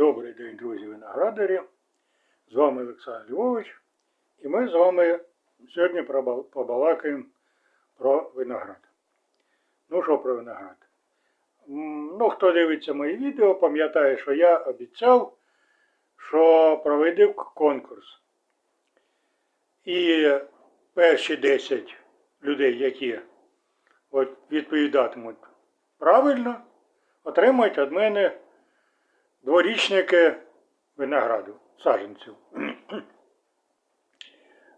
Добрий день, друзі виноградарі. З вами Олександр Львович. І ми з вами сьогодні побалакаємо про виноград. Ну що про виноград? Ну, хто дивиться мої відео, пам'ятає, що я обіцяв, що проведу конкурс. І перші 10 людей, які от відповідатимуть правильно, отримують від мене дворічники винограду, саджанців.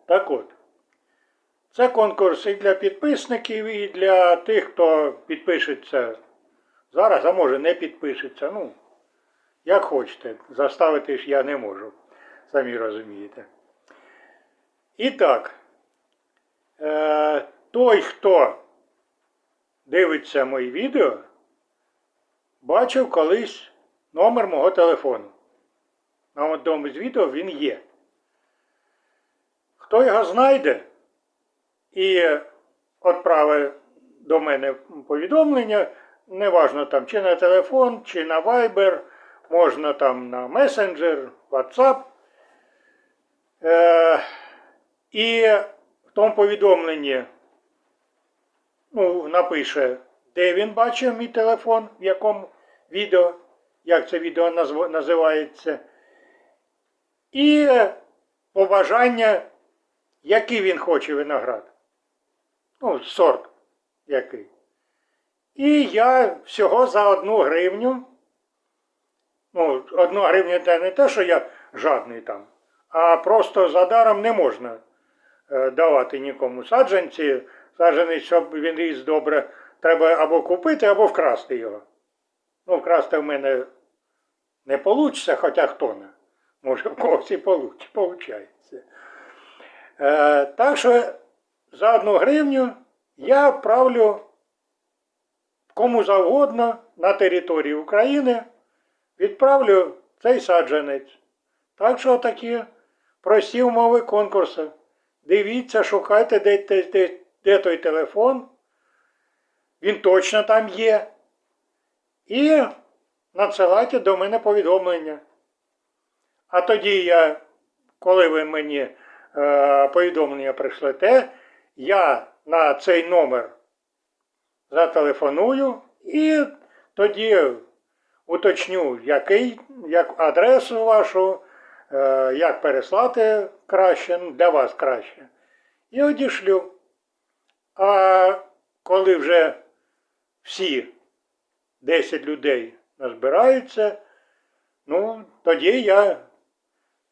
Так от, це конкурс і для підписників, і для тих, хто підпишеться зараз, а може не підпишеться. Ну, як хочете, заставити ж я не можу, самі розумієте. І так, е, той, хто дивиться мої відео, бачив колись номер мого телефону. На одному з відео він є. Хто його знайде і відправить до мене повідомлення, неважно там чи на телефон, чи на Viber, можна там на Messenger, WhatsApp. Е, і в тому повідомленні ну, напише, де він бачив мій телефон, в якому відео, як це відео назв- називається, і побажання, який він хоче виноград. Ну, сорт який. І я всього за одну гривню. Ну, одну гривню це не те, що я жадний там, а просто за даром не можна е, давати нікому саджанці. Саджанець, щоб він ріс добре, треба або купити, або вкрасти його. Ну, вкрасти в мене не вийде, хоча хто не. Може, в когось і виходить. Е, так що за одну гривню я правлю кому завгодно на території України, відправлю цей саджанець. Так що такі прості умови конкурсу. Дивіться, шукайте, де, де, де, де той телефон. Він точно там є. І надсилайте до мене повідомлення. А тоді я, коли ви мені е, повідомлення прийшлете, я на цей номер зателефоную і тоді уточню, який, як адресу вашу, е, як переслати краще, ну, для вас краще. І одішлю. А коли вже всі 10 людей назбираються, ну, тоді я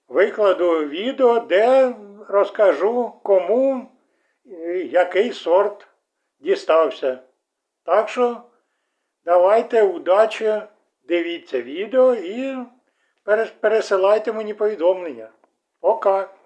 викладу відео, де розкажу, кому який сорт дістався. Так що давайте удачі, дивіться відео і пересилайте мені повідомлення. Пока!